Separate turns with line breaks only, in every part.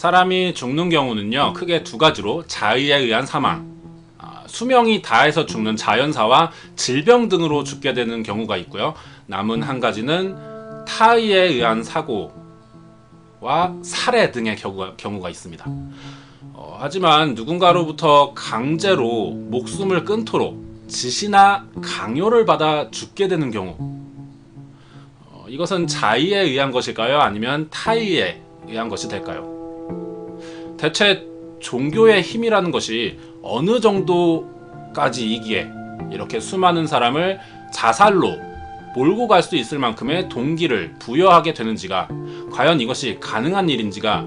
사람이 죽는 경우는요 크게 두 가지로 자의에 의한 사망, 아, 수명이 다해서 죽는 자연사와 질병 등으로 죽게 되는 경우가 있고요. 남은 한 가지는 타의에 의한 사고와 살해 등의 경우가, 경우가 있습니다. 어, 하지만 누군가로부터 강제로 목숨을 끊도록 지시나 강요를 받아 죽게 되는 경우 어, 이것은 자의에 의한 것일까요? 아니면 타의에 의한 것이 될까요? 대체 종교의 힘이라는 것이 어느 정도까지이기에 이렇게 수많은 사람을 자살로 몰고 갈 수 있을 만큼의 동기를 부여하게 되는지가 과연 이것이 가능한 일인지가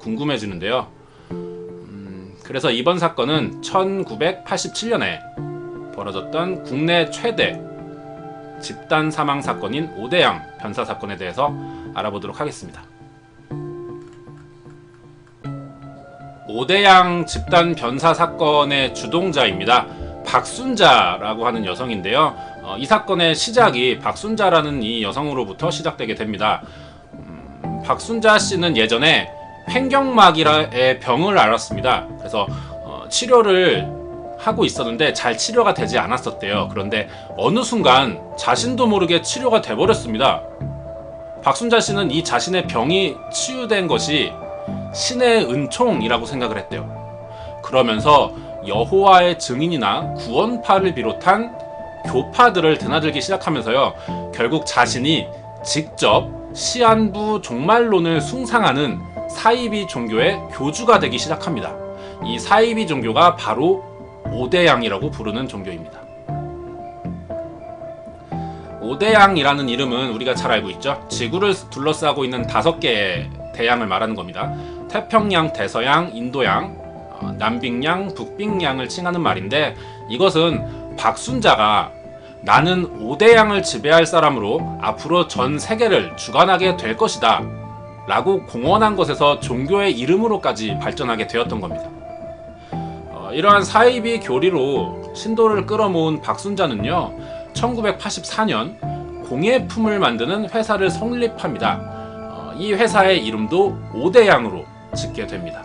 궁금해지는데요. 음, 그래서 이번 사건은 1987년에 벌어졌던 국내 최대 집단 사망 사건인 오대양 변사 사건에 대해서 알아보도록 하겠습니다. 오대양 집단 변사 사건의 주동자입니다. 박순자라고 하는 여성인데요. 어, 이 사건의 시작이 박순자라는 이 여성으로부터 시작되게 됩니다. 음, 박순자 씨는 예전에 횡격막이라의 병을 앓았습니다. 그래서 어, 치료를 하고 있었는데 잘 치료가 되지 않았었대요. 그런데 어느 순간 자신도 모르게 치료가 돼버렸습니다. 박순자 씨는 이 자신의 병이 치유된 것이 신의 은총이라고 생각을 했대요. 그러면서 여호와의 증인이나 구원파를 비롯한 교파들을 드나들기 시작하면서요. 결국 자신이 직접 시안부 종말론을 숭상하는 사이비 종교의 교주가 되기 시작합니다. 이 사이비 종교가 바로 오대양이라고 부르는 종교입니다. 오대양이라는 이름은 우리가 잘 알고 있죠. 지구를 둘러싸고 있는 다섯 개의 대양을 말하는 겁니다. 태평양, 대서양, 인도양, 어, 남빙양, 북빙양을 칭하는 말인데 이것은 박순자가 나는 오대양을 지배할 사람으로 앞으로 전 세계를 주관하게 될 것이다. 라고 공언한 것에서 종교의 이름으로까지 발전하게 되었던 겁니다. 어, 이러한 사이비 교리로 신도를 끌어모은 박순자는요, 1984년 공예품을 만드는 회사를 성립합니다. 어, 이 회사의 이름도 오대양으로 짓게 됩니다.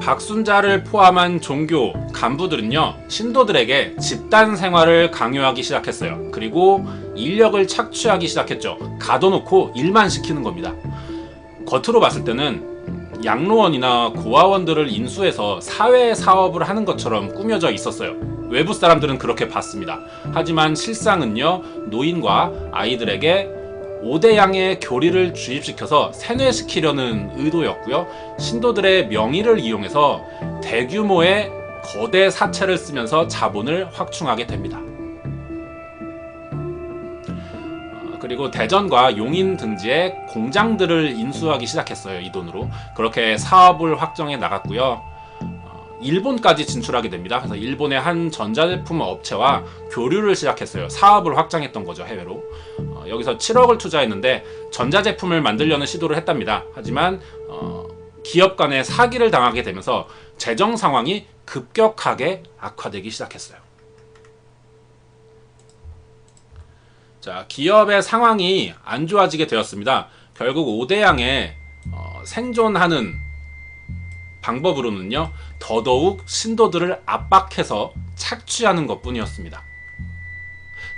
박순자를 포함한 종교 간부들은요, 신도들에게 집단 생활을 강요하기 시작했어요. 그리고 인력을 착취하기 시작했죠. 가둬놓고 일만 시키는 겁니다. 겉으로 봤을 때는 양로원이나 고아원들을 인수해서 사회 사업을 하는 것처럼 꾸며져 있었어요. 외부 사람들은 그렇게 봤습니다. 하지만 실상은요, 노인과 아이들에게 5대양의 교리를 주입시켜서 세뇌시키려는 의도였고요. 신도들의 명의를 이용해서 대규모의 거대 사채를 쓰면서 자본을 확충하게 됩니다. 어, 그리고 대전과 용인 등지에 공장들을 인수하기 시작했어요. 이 돈으로. 그렇게 사업을 확정해 나갔고요. 어, 일본까지 진출하게 됩니다. 그래서 일본의 한 전자제품 업체와 교류를 시작했어요. 사업을 확장했던 거죠, 해외로. 어, 여기서 7억을 투자했는데 전자제품을 만들려는 시도를 했답니다. 하지만 어, 기업 간의 사기를 당하게 되면서 재정 상황이 급격하게 악화되기 시작했어요. 자, 기업의 상황이 안 좋아지게 되었습니다. 결국 오대양의 어, 생존하는 방법으로는요, 더더욱 신도들을 압박해서 착취하는 것 뿐이었습니다.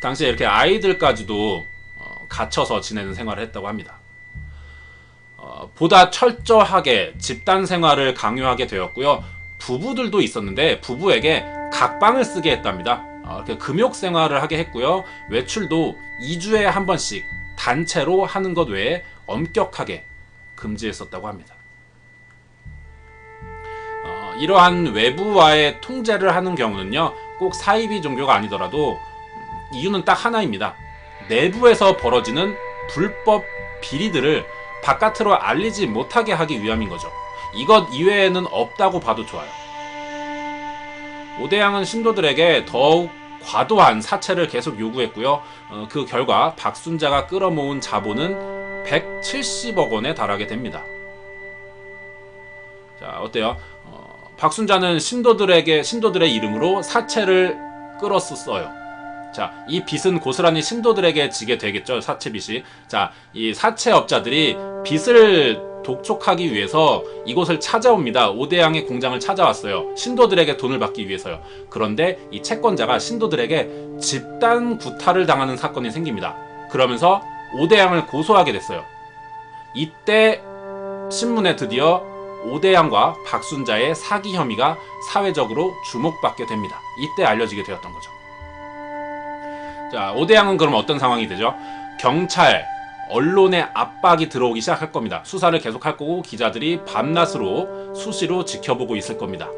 당시에 이렇게 아이들까지도 어, 갇혀서 지내는 생활을 했다고 합니다. 어, 보다 철저하게 집단 생활을 강요하게 되었고요. 부부들도 있었는데 부부에게 각방을 쓰게 했답니다. 어, 금욕 생활을 하게 했고요. 외출도 2주에 한 번씩 단체로 하는 것 외에 엄격하게 금지했었다고 합니다. 어, 이러한 외부와의 통제를 하는 경우는요, 꼭 사이비 종교가 아니더라도 음, 이유는 딱 하나입니다. 내부에서 벌어지는 불법 비리들을 바깥으로 알리지 못하게 하기 위함인 거죠. 이것 이외에는 없다고 봐도 좋아요. 오대양은 신도들에게 더욱 과도한 사채를 계속 요구했고요. 어, 그 결과 박순자가 끌어모은 자본은 170억 원에 달하게 됩니다. 자, 어때요? 어, 박순자는 신도들에게 신도들의 이름으로 사채를 끌었어요. 자, 이 빚은 고스란히 신도들에게 지게 되겠죠. 사채 빚이. 자, 이 사채업자들이 빚을 독촉하기 위해서 이곳을 찾아옵니다. 오대양의 공장을 찾아왔어요. 신도들에게 돈을 받기 위해서요. 그런데 이 채권자가 신도들에게 집단 구타를 당하는 사건이 생깁니다. 그러면서 오대양을 고소하게 됐어요. 이때 신문에 드디어 오대양과 박순자의 사기 혐의가 사회적으로 주목받게 됩니다. 이때 알려지게 되었던 거죠. 자, 오대양은 그럼 어떤 상황이 되죠? 경찰, 언론의 압박이 들어오기 시작할 겁니다. 수사를 계속할 거고 기자들이 밤낮으로 수시로 지켜보고 있을 겁니다.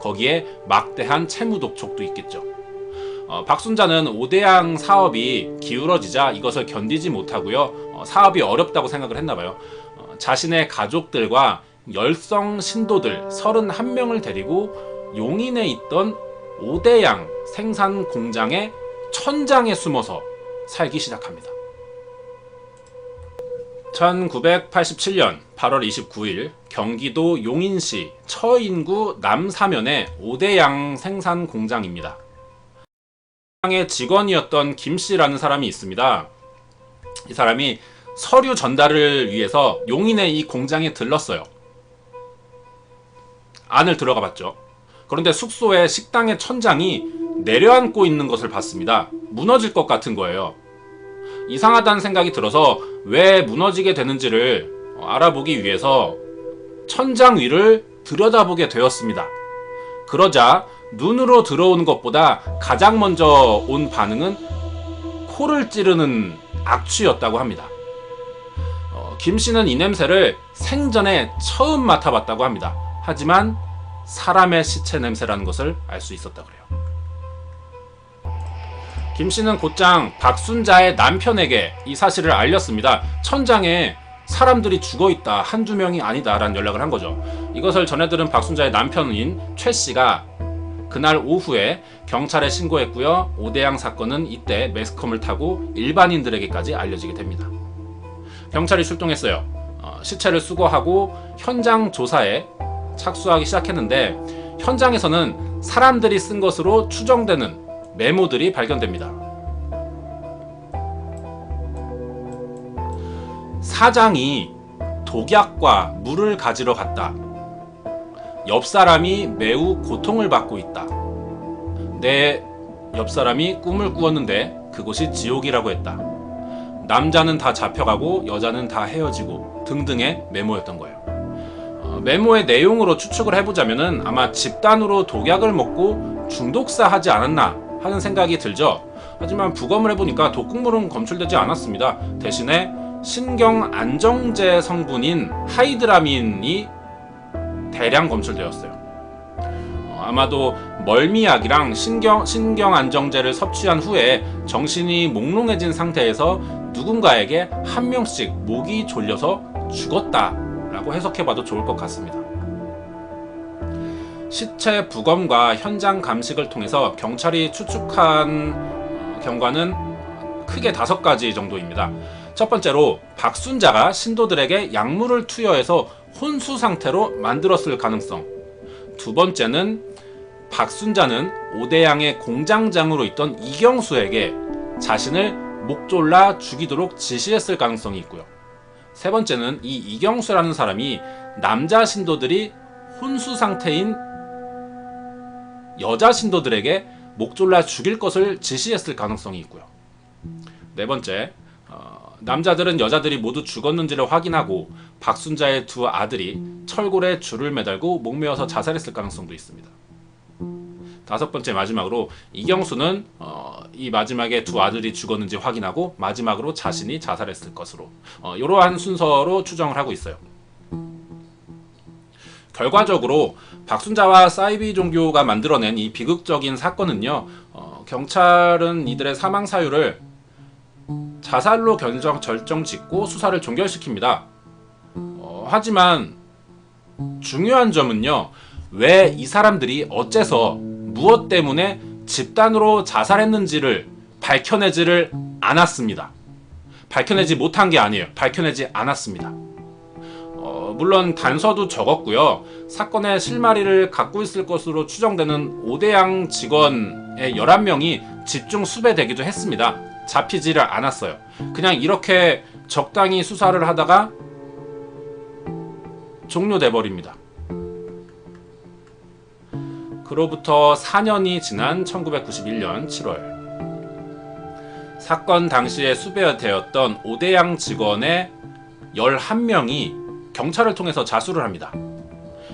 거기에 막대한 채무 독촉도 있겠죠. 어, 박순자는 오대양 사업이 기울어지자 이것을 견디지 못하고요. 어, 사업이 어렵다고 생각을 했나 봐요. 어, 자신의 가족들과 열성 신도들 31명을 데리고 용인에 있던 오대양 생산 공장의 천장에 숨어서 살기 시작합니다. 1987년 8월 29일 경기도 용인시 처인구 남사면의 오대양 생산 공장입니다. 공장의 직원이었던 김 씨라는 사람이 있습니다. 이 사람이 서류 전달을 위해서 용인의 이 공장에 들렀어요. 안을 들어가 봤죠. 그런데 숙소의 식당의 천장이 내려앉고 있는 것을 봤습니다. 무너질 것 같은 거예요. 이상하다는 생각이 들어서 왜 무너지게 되는지를 알아보기 위해서 천장 위를 들여다보게 되었습니다. 그러자 눈으로 들어오는 것보다 가장 먼저 온 반응은 코를 찌르는 악취였다고 합니다. 어, 김 씨는 이 냄새를 생전에 처음 맡아봤다고 합니다. 하지만 사람의 시체 냄새라는 것을 알 수 있었다 그래요. 김 씨는 곧장 박순자의 남편에게 이 사실을 알렸습니다. 천장에 사람들이 죽어 있다. 한 두 명이 아니다라는 연락을 한 거죠. 이것을 전해들은 박순자의 남편인 최 씨가 그날 오후에 경찰에 신고했고요. 오대양 사건은 이때 매스컴을 타고 일반인들에게까지 알려지게 됩니다. 경찰이 출동했어요. 어, 시체를 수거하고 현장 조사에 착수하기 시작했는데 현장에서는 사람들이 쓴 것으로 추정되는 메모들이 발견됩니다. 사장이 독약과 물을 가지러 갔다. 옆 사람이 매우 고통을 받고 있다. 내 옆 사람이 꿈을 꾸었는데 그곳이 지옥이라고 했다. 남자는 다 잡혀가고 여자는 다 헤어지고 등등의 메모였던 거예요. 어, 메모의 내용으로 추측을 해보자면은 아마 집단으로 독약을 먹고 중독사 하지 않았나 하는 생각이 들죠. 하지만 부검을 해보니까 독극물은 검출되지 않았습니다. 대신에 신경 안정제 성분인 하이드라민이 대량 검출되었어요. 어, 아마도 멀미약이랑 신경 신경 안정제를 섭취한 후에 정신이 몽롱해진 상태에서 누군가에게 한 명씩 목이 졸려서 죽었다 라고 해석해봐도 좋을 것 같습니다. 시체 부검과 현장 감식을 통해서 경찰이 추측한 어, 경과는 크게 다섯 가지 정도입니다. 첫 번째로 박순자가 신도들에게 약물을 투여해서 혼수 상태로 만들었을 가능성. 두 번째는 박순자는 오대양의 공장장으로 있던 이경수에게 자신을 목 졸라 죽이도록 지시했을 가능성이 있고요. 세 번째는 이 이경수라는 사람이 남자 신도들이 혼수 상태인 여자 신도들에게 목 졸라 죽일 것을 지시했을 가능성이 있고요. 네 번째, 어, 남자들은 여자들이 모두 죽었는지를 확인하고 박순자의 두 아들이 철골에 줄을 매달고 목매어서 자살했을 가능성도 있습니다. 다섯 번째 마지막으로 이경수는 어, 이 마지막에 두 아들이 죽었는지 확인하고 마지막으로 자신이 자살했을 것으로 어, 이러한 순서로 추정을 하고 있어요. 결과적으로 박순자와 사이비 종교가 만들어낸 이 비극적인 사건은요, 어, 경찰은 이들의 사망 사유를 자살로 결정 절정 짓고 수사를 종결시킵니다. 어, 하지만 중요한 점은요, 왜 이 사람들이 어째서 무엇 때문에 집단으로 자살했는지를 밝혀내지를 않았습니다. 밝혀내지 못한 게 아니에요. 밝혀내지 않았습니다. 어, 물론 단서도 적었고요. 사건의 실마리를 갖고 있을 것으로 추정되는 오대양 직원의 11명이 집중 수배되기도 했습니다. 잡히지를 않았어요. 그냥 이렇게 적당히 수사를 하다가 종료돼 버립니다. 그로부터 4년이 지난 1991년 7월 사건 당시에 수배되었던 오대양 직원의 11명이 경찰을 통해서 자수를 합니다.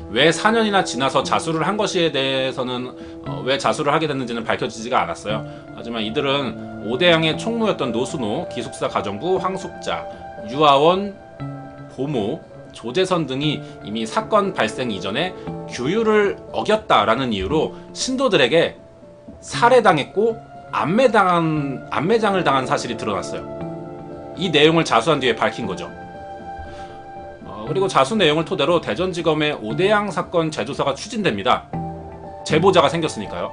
왜 4년이나 지나서 자수를 한 것에 대해서는 어, 왜 자수를 하게 됐는지는 밝혀지지가 않았어요. 하지만 이들은 오대양의 총무였던 노순호, 기숙사 가정부 황숙자, 유아원, 고모, 조재선 등이 이미 사건 발생 이전에 규율을 어겼다라는 이유로 신도들에게 살해당했고 안매당한 안매장을 당한 사실이 드러났어요. 이 내용을 자수한 뒤에 밝힌 거죠. 어, 그리고 자수 내용을 토대로 대전지검의 오대양 사건 재조사가 추진됩니다. 제보자가 생겼으니까요.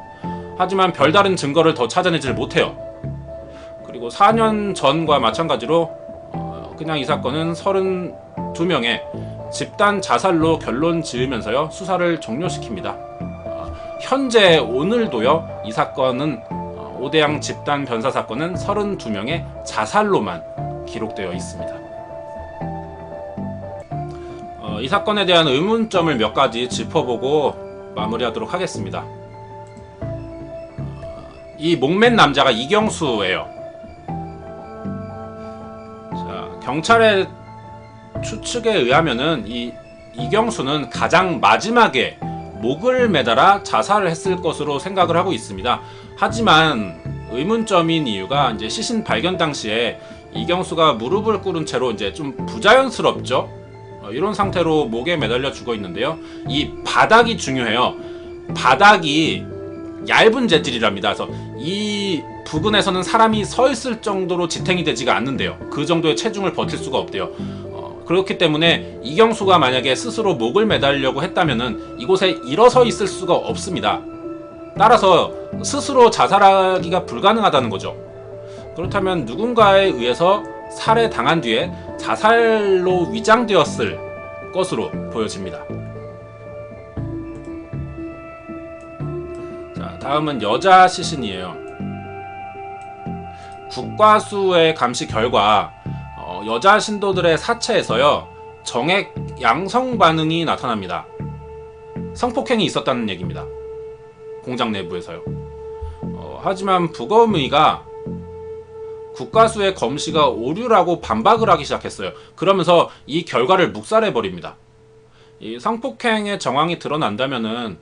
하지만 별다른 증거를 더 찾아내질 못해요. 그리고 4년 전과 마찬가지로 어, 그냥 이 사건은 32명의 집단 자살로 결론 지으면서요 수사를 종료시킵니다. 어, 현재 오늘도요 이 사건은 어, 오대양 집단 변사 사건은 32명의 자살로만 기록되어 있습니다. 어, 이 사건에 대한 의문점을 몇 가지 짚어보고 마무리하도록 하겠습니다. 어, 이 목맨 남자가 이경수예요. 자, 경찰의 추측에 의하면은 이 이경수는 가장 마지막에 목을 매달아 자살을 했을 것으로 생각을 하고 있습니다. 하지만 의문점인 이유가 이제 시신 발견 당시에 이경수가 무릎을 꿇은 채로 이제 좀 부자연스럽죠. 어, 이런 상태로 목에 매달려 죽어 있는데요. 이 바닥이 중요해요. 바닥이 얇은 재질이랍니다. 그래서 이 부근에서는 사람이 서 있을 정도로 지탱이 되지가 않는데요. 그 정도의 체중을 버틸 수가 없대요. 어, 그렇기 때문에 이경수가 만약에 스스로 목을 매달려고 했다면은 이곳에 일어서 있을 수가 없습니다. 따라서 스스로 자살하기가 불가능하다는 거죠. 그렇다면 누군가에 의해서 살해당한 뒤에 자살로 위장되었을 것으로 보여집니다. 자, 다음은 여자 시신이에요. 국과수의 감시 결과 어, 여자 신도들의 사체에서요 정액 양성 반응이 나타납니다. 성폭행이 있었다는 얘기입니다. 공장 내부에서요. 어, 하지만 부검의가 국가수의 검시가 오류라고 반박을 하기 시작했어요. 그러면서 이 결과를 묵살해 버립니다. 이 성폭행의 정황이 드러난다면은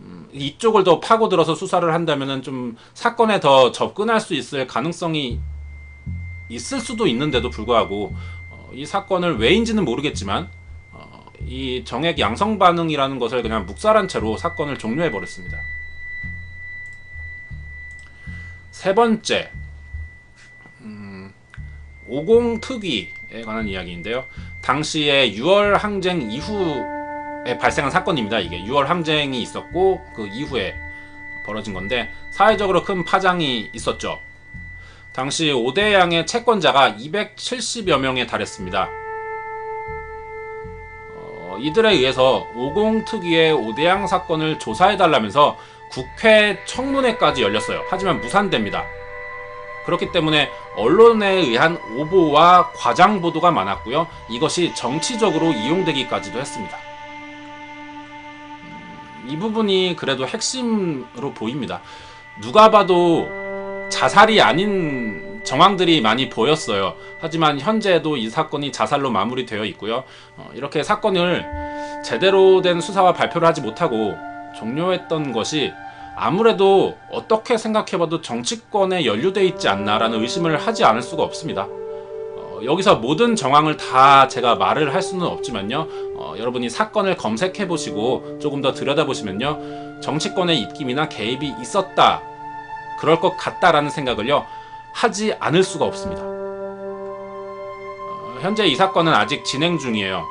음, 이쪽을 더 파고들어서 수사를 한다면은 좀 사건에 더 접근할 수 있을 가능성이 있을 수도 있는데도 불구하고 어, 이 사건을 왜인지는 모르겠지만 어, 이 정액 양성 반응이라는 것을 그냥 묵살한 채로 사건을 종료해 버렸습니다. 세 번째, 음, 50 특위에 관한 이야기인데요. 당시에 6월 항쟁 이후에 발생한 사건입니다. 이게 6월 항쟁이 있었고 그 이후에 벌어진 건데 사회적으로 큰 파장이 있었죠. 당시 오대양의 채권자가 270여 명에 달했습니다. 어, 이들에 의해서 50 특위의 오대양 사건을 조사해달라면서 국회 청문회까지 열렸어요. 하지만 무산됩니다. 그렇기 때문에 언론에 의한 오보와 과장 보도가 많았고요. 이것이 정치적으로 이용되기까지도 했습니다. 음, 이 부분이 그래도 핵심으로 보입니다. 누가 봐도 자살이 아닌 정황들이 많이 보였어요. 하지만 현재도 이 사건이 자살로 마무리되어 있고요. 어, 이렇게 사건을 제대로 된 수사와 발표를 하지 못하고 종료했던 것이 아무래도 어떻게 생각해봐도 정치권에 연루돼 있지 않나라는 의심을 하지 않을 수가 없습니다. 어, 여기서 모든 정황을 다 제가 말을 할 수는 없지만요. 어, 여러분이 사건을 검색해 보시고 조금 더 들여다 보시면요. 정치권의 입김이나 개입이 있었다. 그럴 것 같다라는 생각을요. 하지 않을 수가 없습니다. 어, 현재 이 사건은 아직 진행 중이에요.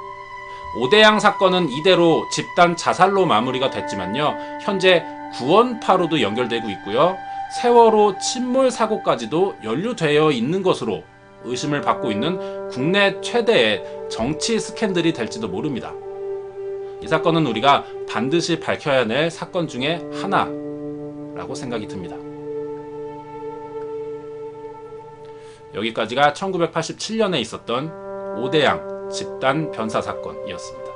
오대양 사건은 이대로 집단 자살로 마무리가 됐지만요. 현재 구원파로도 연결되고 있고요. 세월호 침몰 사고까지도 연루되어 있는 것으로 의심을 받고 있는 국내 최대의 정치 스캔들이 될지도 모릅니다. 이 사건은 우리가 반드시 밝혀야 할 사건 중에 하나라고 생각이 듭니다. 여기까지가 1987년에 있었던 오대양 집단 변사 사건이었습니다.